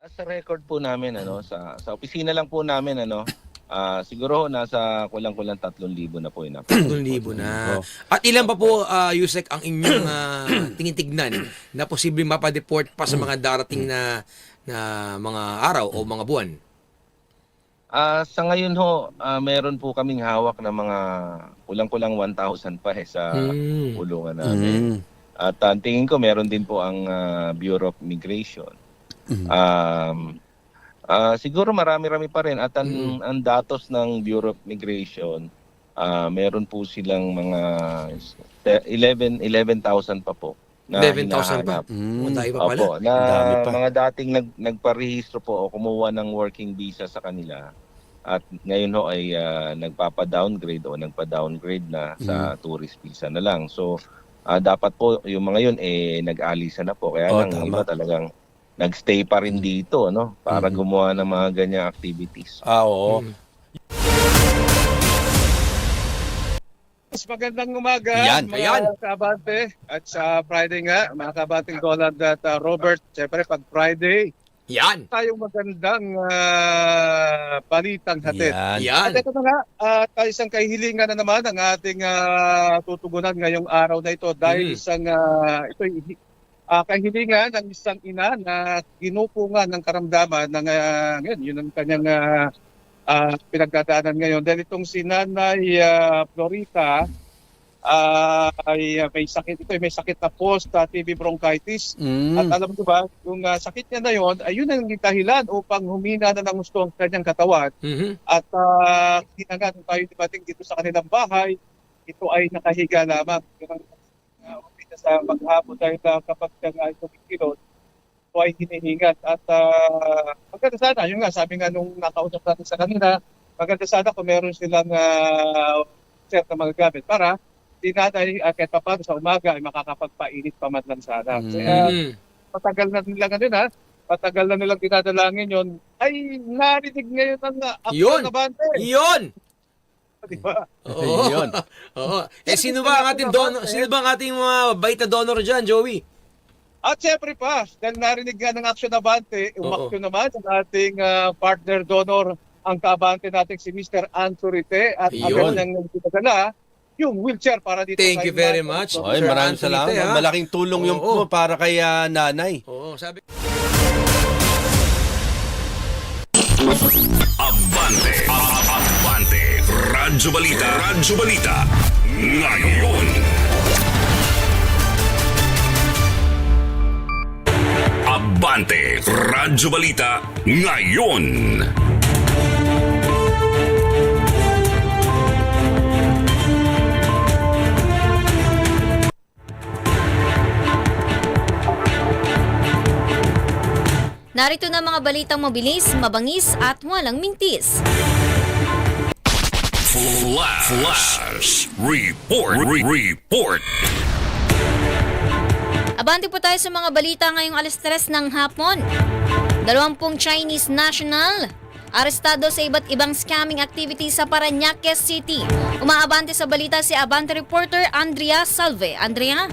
As a record po namin ano sa sa opisina lang po namin ano ah, siguro nasa kulang-kulang 3,000 na po yun. 3,000 na. At ilan pa po, uh, Yusek, ang inyong ah, tinitignan na posibleng mapadeport pa sa mga darating na na mga araw o mga buwan? Ah, sa ngayon ho, ah, meron po kaming hawak na mga kulang-kulang 1,000 pa eh sa Hmm. kulungan namin. Mm. At ah, tingin ko meron din po ang ah, Bureau of Migration. Mhm. Um, ah, siguro marami-rami pa rin at ang, Mm. ang datos ng Bureau of Migration, ah, meron po silang mga te- 11 11,000 pa po na 11,000 pa? Mm. Matay pa pala. Opo, na pa. mga dating nag, nagparehistro po o kumuha ng working visa sa kanila at ngayon ho ay ah, nagpapa-downgrade o nagpa-downgrade na sa tourist visa na lang. So ah, dapat po yung mga yun eh nag-alisa na po kaya Oo, lang tama. iba talagang nagstay pa rin dito no para Mhm. gumawa ng mga ganyang activities. Ah, oo. Mm. Mas magandang umaga, Yan, mga ayan. kabante. At sa Friday nga, mga kabanting Donald at uh, Robert, siyempre pag Friday, Yan. tayong magandang ah, balitang hatid. Yan. Yan. At ito na nga, uh, tayo isang kahilingan na naman ang ating ah, tutugunan ngayong araw na ito dahil Mm. isang uh, ito uh, kahilingan ng isang ina na ginupungan ng karamdaman ng ah, ngayon, yun ang kanyang ah, ah, pinagdadaanan ngayon. Dahil itong si Nanay ah, Florita ah, ay may sakit ito, may sakit na post ah, TB bronchitis. Mm. At alam ko ba, yung ah, sakit niya na yon, ay yun ang dahilan upang humina na ng gusto ang kanyang katawan. Mhm. At uh, nga nung tayo dito sa kanilang bahay, ito ay nakahiga lamang. Yun ang uh, umpisa sa maghapon dahil uh, kapag siya nga ay tumikilot, ito ay hinihingat. At uh, maganda sana, yun nga, sabi nga nung nakausap natin sa kanila, maganda sana kung meron silang uh, set na mga gamit para di natin uh, kahit pa paano sa umaga ay makakapagpainit pa man lang sana. Mm. Kaya matagal na nilang ano na, matagal na nilang dinadalangin yon ay narinig ngayon ang uh, Yun! na bante. Yun. Di ba? Oo. Yun. Oo. Eh, sino ba ang ating donor? Sino ba ang ating mga bait na donor dyan, Joey? At syempre pa, dahil narinig nga ng Action Abante, Oo. umaksyon naman ang ating ah, partner donor, ang kaabante natin si Mr. Anturite at Yun. agad niyang pinadala yung wheelchair para dito. Thank you very Nanay. much. Sir maraming salamat. Ha? Malaking tulong yung Oo. po para kay ah, nanay. Oo, sabi. Abante, Abante, Radyo Balita, Radyo Balita, ngayon. Abante, Radyo Balita, ngayon. Narito na mga balitang mabilis, mabangis at walang mintis. Flash, Flash, Report, Re- Report. Abante po tayo sa mga balita ngayong alas 3 ng hapon. Dalawampung Chinese national arestado sa iba't ibang scamming activities sa Paranaque City. Umaabante sa balita si Abante reporter Andrea Salve. Andrea?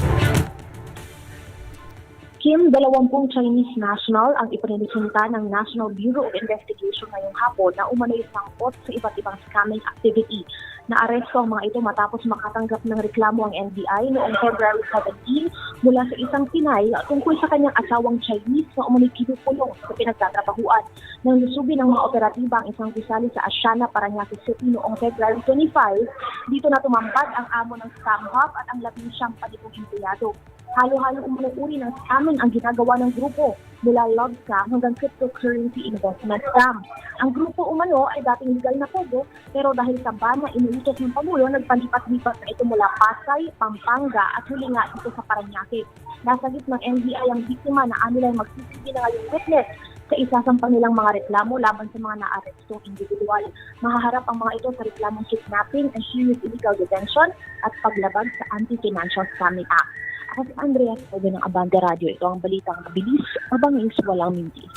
Kim, dalawampung Chinese national ang ipinipresinta ng National Bureau of Investigation ngayong hapon na umano'y sangkot sa iba't ibang scamming activity. Naaresto ang mga ito matapos makatanggap ng reklamo ang NBI noong February 17 mula sa isang Pinay tungkol sa kanyang asawang Chinese na umano'y kinukulong sa pinagtatrabahuan. Nang lusubin ng mga operatiba ang isang gusali sa Asiana, Paranaque City noong February 25, dito na tumampad ang amo ng scam hub at ang labing siyang panitong empleyado. Halo-halo umunong uri ng scamming ang ginagawa ng grupo mula love scam hanggang cryptocurrency investment scam. Ang grupo umano ay dating legal na pogo pero dahil sa ban na inuutos ng Pangulo, nagpalipat-lipat na ito mula Pasay, Pampanga at huli nga ito sa Paranaque. Nasa gitna ng NBI ang biktima na anilay magsisigi na ngayong witness sa isasampang nilang mga reklamo laban sa mga naarestong individual. Mahaharap ang mga ito sa reklamong kidnapping and serious illegal detention at paglabag sa Anti-Financial Scamming Act. Si Andrea Sabi ng Abante Radio. Ito ang balitang mabilis, mabangis, walang mintis.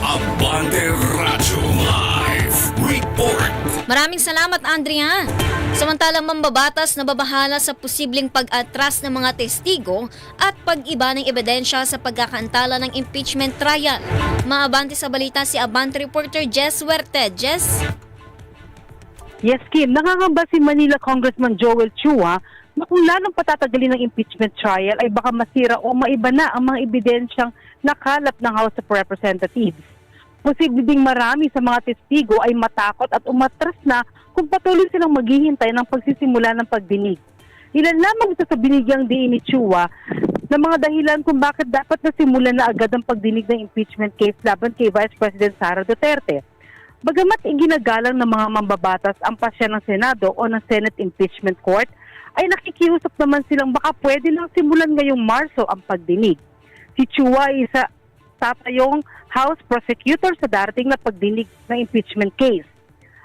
Abante Radyo Live Report. Maraming salamat, Andrea. Samantalang mambabatas na babahala sa posibleng pag-atras ng mga testigo at pag-iba ng ebidensya sa pagkakaantala ng impeachment trial. Maabante sa balita si Abante reporter Jess Huerte. Jess? Yes, Kim. Nangangamba si Manila Congressman Joel Chua na kung lalong patatagalin ng impeachment trial ay baka masira o maiba na ang mga ebidensyang nakalap ng House of Representatives. Posible ding marami sa mga testigo ay matakot at umatras na kung patuloy silang maghihintay ng pagsisimula ng pagdinig. Ilan lamang ito sa binigyang diin ni Chua na mga dahilan kung bakit dapat na simulan na agad ang pagdinig ng impeachment case laban kay Vice President Sara Duterte. Bagamat iginagalang ng mga mambabatas ang pasya ng Senado o ng Senate Impeachment Court, ay nakikiusap naman silang baka pwede lang simulan ngayong Marso ang pagdinig. Si Chua ay isa tatayong House Prosecutor sa darating na pagdinig ng impeachment case.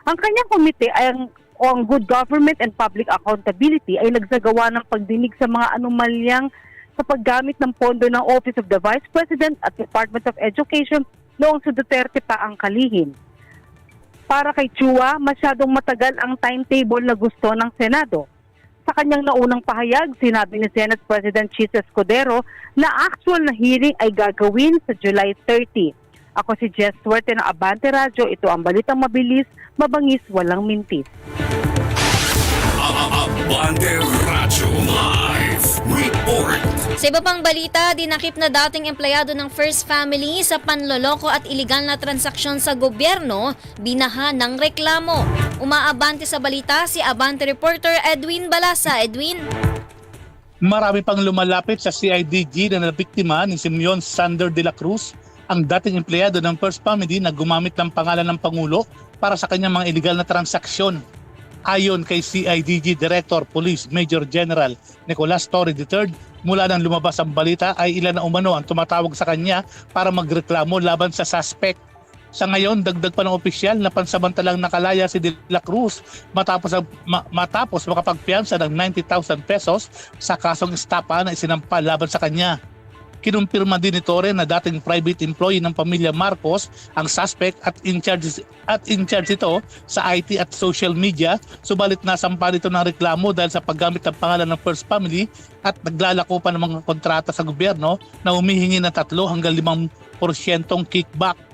Ang kanyang komite ay ang, o Good Government and Public Accountability ay nagsagawa ng pagdinig sa mga anomalyang sa paggamit ng pondo ng Office of the Vice President at Department of Education noong si Duterte pa ang kalihim. Para kay Chua, masyadong matagal ang timetable na gusto ng Senado. Sa kanyang naunang pahayag, sinabi ni Senate President Chis Escudero na actual na hearing ay gagawin sa July 30. Ako si Jess Suerte ng Abante Radio. Ito ang balitang mabilis, mabangis, walang mintis. Abante. Sa iba pang balita, dinakip na dating empleyado ng First Family sa panloloko at iligal na transaksyon sa gobyerno, binaha ng reklamo. Umaabante sa balita si Abante reporter Edwin Balasa. Edwin? Marami pang lumalapit sa CIDG na nabiktima ni Simeon Sander de la Cruz, ang dating empleyado ng First Family na gumamit ng pangalan ng Pangulo para sa kanyang mga illegal na transaksyon. Ayon kay CIDG Director Police Major General Nicolas Torre III, mula nang lumabas ang balita ay ilan na umano ang tumatawag sa kanya para magreklamo laban sa suspect. Sa ngayon, dagdag pa ng opisyal na pansamantalang nakalaya si De La Cruz matapos, ang- ma- matapos makapagpiansa ng 90,000 pesos sa kasong estapa na isinampa laban sa kanya. Kinumpirma din ni Torre na dating private employee ng pamilya Marcos ang suspect at in charge, at in charge ito sa IT at social media subalit nasampa nito ng reklamo dahil sa paggamit ng pangalan ng First Family at naglalako pa ng mga kontrata sa gobyerno na humihingi ng 3 hanggang 5% kickback.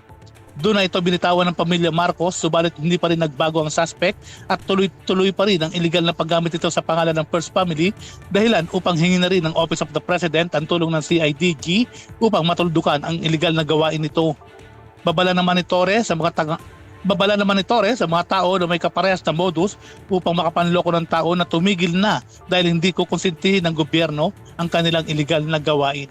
Doon na ito binitawan ng pamilya Marcos subalit hindi pa rin nagbago ang suspect at tuloy-tuloy pa rin ang illegal na paggamit ito sa pangalan ng First Family dahilan upang hingin na rin ng Office of the President ang tulong ng CIDG upang matuldukan ang illegal na gawain nito. Babala naman ni Torre sa mga taga Babala naman ni Torre sa mga tao na may kaparehas na modus upang makapanloko ng tao na tumigil na dahil hindi ko konsintihin ng gobyerno ang kanilang illegal na gawain.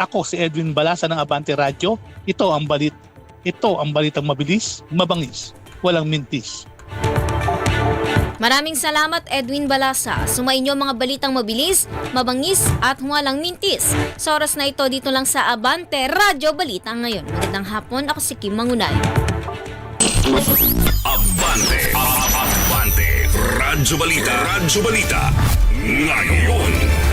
Ako si Edwin Balasa ng Abante Radio. Ito ang balit. Ito ang balitang mabilis, mabangis, walang mintis. Maraming salamat Edwin Balasa. Sumainyo mga balitang mabilis, mabangis at walang mintis. Sa oras na ito dito lang sa Abante Radyo Balita ngayon. Magandang hapon, ako si Kim Mangunay. Abante. Abante. Radyo Balita. Radyo Balita. Ngayon.